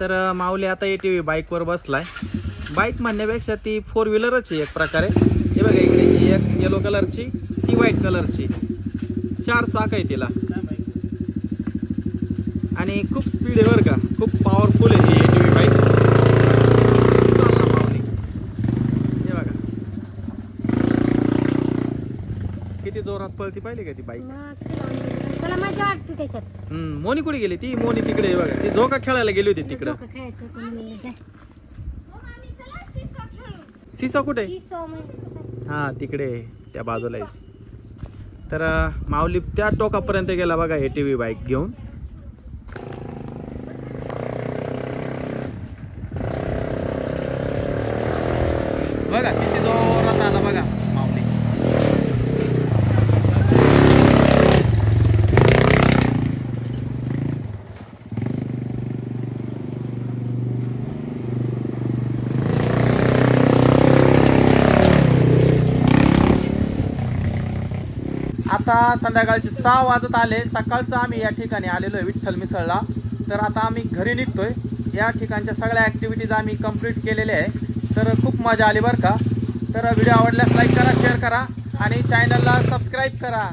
तर माऊली आता ए T V बाईकवर बसलाय. बाईक म्हणण्यापेक्षा ती फोर व्हीलरच आहे एक प्रकारे. हे बघा इकडे ही एक येलो कलरची ती व्हाईट कलरची चार चाक आहे तिला. आणि खूप स्पीड आहे बरं का. खूप पॉवरफुल आहे ही ए टी व्ही बाईक चालला माऊली हे बघा किती जोरात पळती पाहिली का ती बाईक मग त्याला मजा वाटते त्याच्यात. हम्म, मोनी कुठे गेली? ती मोनी तिकडे आहे बघा. ती झोका खेळायला गेली होती तिकडं. झोका खेळायचं होतं म्हणलं जाय. सिसा कुठे? आहे? शिसो म्हणजे हा तिकडे आहे, त्या बाजूला आहेस तर अं, माऊली त्या टोकापर्यंत गेला बघा हे टी व्ही बाईक घेऊन. बघा किती जोरात आला बघा माऊली आता संध्याकाळचे सहा वाजत आले. सकाळचं आम्ही या ठिकाणी आलेलो आहे विठ्ठल मिसळला. तर आता आम्ही घरी निघतोय. या ठिकाणच्या सगळ्या ॲक्टिव्हिटीज आम्ही कंप्लीट केलेल्या आहे. तर खूप मजा आली बरं का. तर व्हिडिओ आवडल्यास लाईक करा शेअर करा आणि चॅनलला सबस्क्राईब करा.